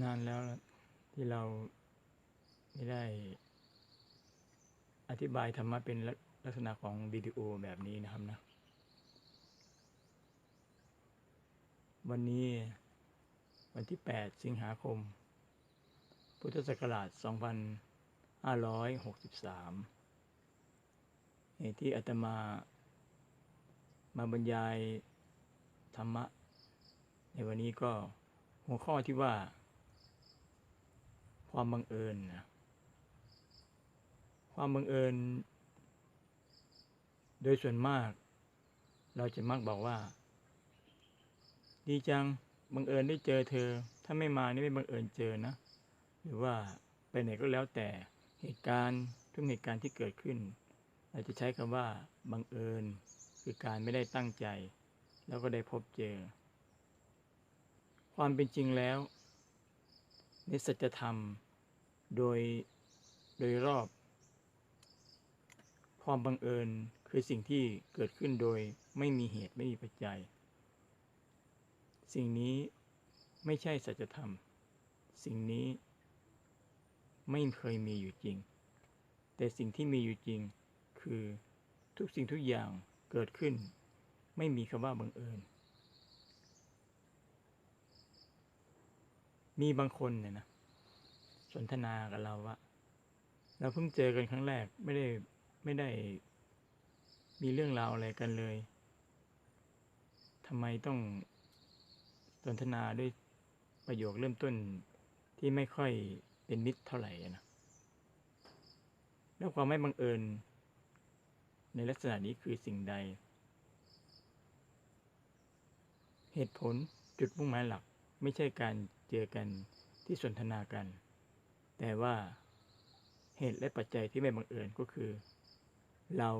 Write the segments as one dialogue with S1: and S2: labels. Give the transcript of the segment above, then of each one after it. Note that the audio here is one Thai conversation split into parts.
S1: นานแล้วที่เราไม่ได้ อธิบายธรรมะเป็นลักลักษณะของวิดีโอแบบนี้นะครับนะ วันนี้วันที่ 8 สิงหาคม พุทธศักราช 2563เหตุที่อาตมามาบรรยายธรรมะ ในวันนี้ก็หัวข้อที่ว่า ความบังเอิญนะความบังเอิญ โดยส่วนมาก เราจะมักบอกว่า ดีจังบังเอิญได้เจอเธอ ถ้าไม่มานี่ไม่บังเอิญเจอนะ หรือว่าไปไหนก็แล้วแต่เหตุการณ์ทุกเหตุการณ์ที่เกิดขึ้น เราจะใช้คำว่าบังเอิญ คือการไม่ได้ตั้งใจ แล้วก็ได้พบเจอ ความเป็นจริงแล้ว ในสัจธรรม โดยโดยรอบ ความบังเอิญคือสิ่งที่เกิดขึ้นโดยไม่มีเหตุไม่มีปัจจัย สิ่งนี้ไม่ใช่สัจธรรม สิ่งนี้ไม่เคยมีอยู่จริง แต่สิ่งที่มีอยู่จริง คือทุกสิ่งทุกอย่างเกิดขึ้น ไม่มีคำว่าบังเอิญ มีบางคนเนี่ยนะสนทนากับเราว่าเราเพิ่งเจอกันครั้งแรกไม่ได้ไม่ได้มีเรื่องราวอะไรกันเลยทำไมต้องสนทนาด้วยประโยคเริ่มต้นที่ไม่ค่อยเป็นมิตรเท่าไหร่นะแล้วความไม่บังเอิญ ในลักษณะนี้คือสิ่งใด เหตุผลจุดมุ่งหมายหลัก ไม่ใช่การเจอกันที่สนทนากัน แต่ว่าเหตุและปัจจัยที่ไม่บังเอิญก็คือ เรา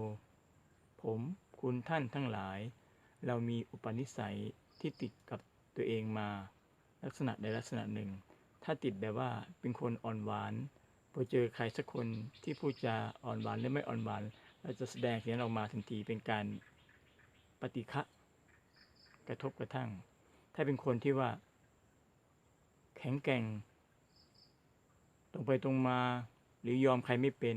S1: ผมคุณท่านทั้งหลาย เรามีอุปนิสัยที่ติดกับตัวเองมา ลักษณะใดลักษณะหนึ่ง ถ้าติดแบบว่าเป็นคนอ่อนหวานพอเจอใครสักคนที่พูดจาอ่อนหวานหรือไม่อ่อนหวานเราจะแสดงสิ่งนั้ออกมาทันทีเป็นการปฏิฆะกระทบกระทั่ง ถ้าเป็นคนที่ว่า แข็งแกร่ง ตรงไปตรงมาหรือยอมใครไม่เป็น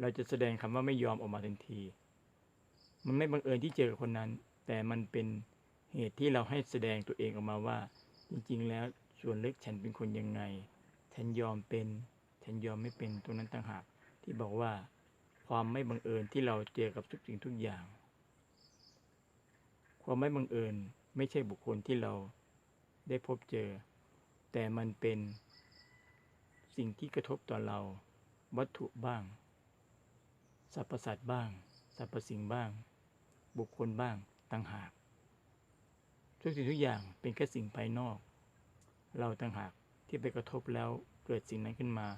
S1: เราจะแสดงคำว่าไม่ยอมออกมาทันที มันไม่บังเอิญที่เจอกับคนนั้น แต่มันเป็นเหตุที่เราให้แสดงตัวเองออกมาว่า จริง ๆ แล้วส่วนเลึกฉันเป็นคนยังไง ฉันยอมเป็น ฉันยอมไม่เป็นตรงนั้นต่างหากที่บอกว่า ความไม่บังเอิญที่เราเจอกับทุกสิ่งทุกอย่าง ความไม่บังเอิญไม่ใช่บุคคลที่เราได้พบเจอ แต่มันเป็นสิ่งที่กระทบต่อเรา วัตถุบ้างสรรพสัตว์บ้างสรรพสิ่งบ้าง บุคคลบ้างต่างหากทุกสิ่งทุกอย่างเป็นแค่สิ่งภายนอก เราต่างหากที่ไปกระทบแล้วเกิดสิ่งนั้นขึ้นมา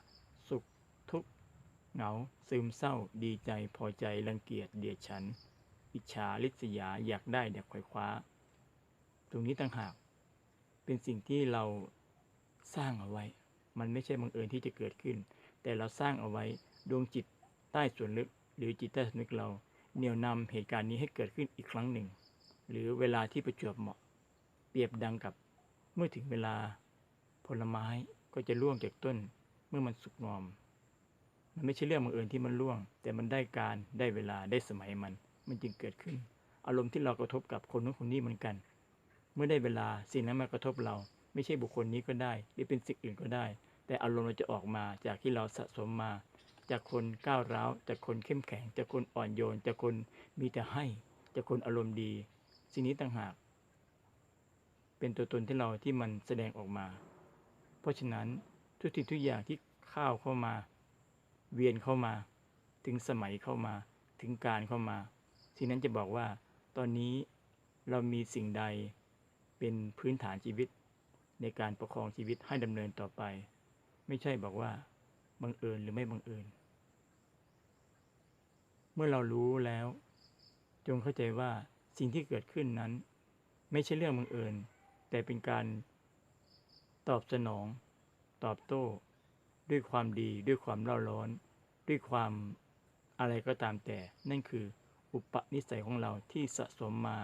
S1: สุขทุกข์เหงา ซึมเศร้า ดีใจพอใจรังเกียจเดียดฉัน อิจฉาริษยาอยากได้อยากไขว่คว้า ตรงนี้ต่างหากเป็นสิ่งที่เรา สร้างเอาไว้ มันไม่ใช่บังเอิญที่จะเกิดขึ้น แต่เราสร้างเอาไว้ดวงจิตใต้ส่วนลึก หรือจิตใต้สำนึกเราเหนี่ยวนำเหตุการณ์นี้ให้เกิดขึ้นอีกครั้งหนึ่ง หรือเวลาที่ประจวบเหมาะ เปรียบดังกับเมื่อถึงเวลาผลไม้ก็จะร่วงจากต้นเมื่อมันสุกงอม มันไม่ใช่เรื่องบังเอิญที่มันร่วง แต่มันได้การได้เวลาได้สมัยมัน มันจึงเกิดขึ้น อารมณ์ที่เรากระทบกับคนนู้นคนนี้เหมือนกัน เมื่อได้เวลาสิ่งนั้นมากระทบเรา ไม่ใช่บุคคลนี้ก็ได้ หรือเป็นสิ่งอื่นก็ได้ แต่อารมณ์เราจะออกมาจากที่เราสะสมมา จากคนก้าวร้าว จากคนเข้มแข็ง จากคนอ่อนโยน จากคนมีแต่ให้ จากคนอารมณ์ดี สิ่งนี้ต่างหาก เป็นตัวตนที่เราที่มันแสดงออกมา เพราะฉะนั้นทุกสิ่งทุกอย่างที่เข้าวเข้ามา เวียนเข้ามา ถึงสมัยเข้ามา ถึงการเข้ามาสิ่งนั้นจะบอกว่า ตอนนี้เรามีสิ่งใดเป็นพื้นฐานชีวิต ในการประคองชีวิตให้ดำเนินต่อไป ไม่ใช่บอกว่าบังเอิญหรือไม่บังเอิญ เมื่อเรารู้แล้ว จงเข้าใจว่าสิ่งที่เกิดขึ้นนั้น ไม่ใช่เรื่องบังเอิญ แต่เป็นการตอบสนอง ตอบโต้ ด้วยความดีด้วยความเล่าร้อน ด้วยความอะไรก็ตามแต่ นั่นคืออุปนิสัยของเราที่สะสมมา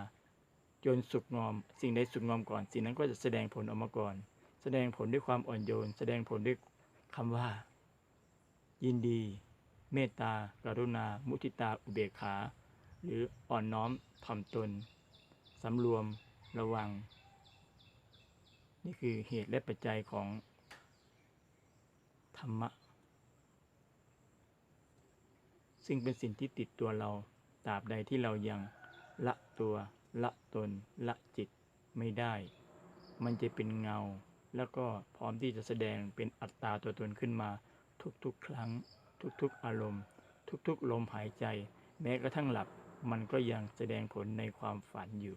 S1: จนสุกงอม สิ่งใดสุกงอมก่อน สิ่งนั้นก็จะแสดงผลออกมาก่อน แสแสดงผลด้วยความอ่อนโยน แสดงผลด้วยคำว่า ยินดี เมตตา กรุณา มุทิตา อุเบกขา หรืออ่อนน้อมถ่อมตนสำรวมระวัง นี่คือเหตุและปัจจัยของ ธรรมะ ซึ่งเป็นสิ่งที่ติดตัวเราตราบใดที่เรายังละตัว ละตนละจิตไม่ได้ มันจะเป็นเงา แล้วก็พร้อมที่จะแสดงเป็นอัตตาตัวตนขึ้นมา ทุกๆ ครั้ง ทุกๆ อารมณ์ ทุกๆ ลมหายใจ แม้กระทั่งหลับ มันก็ยังแสดงผลในความฝันอยู่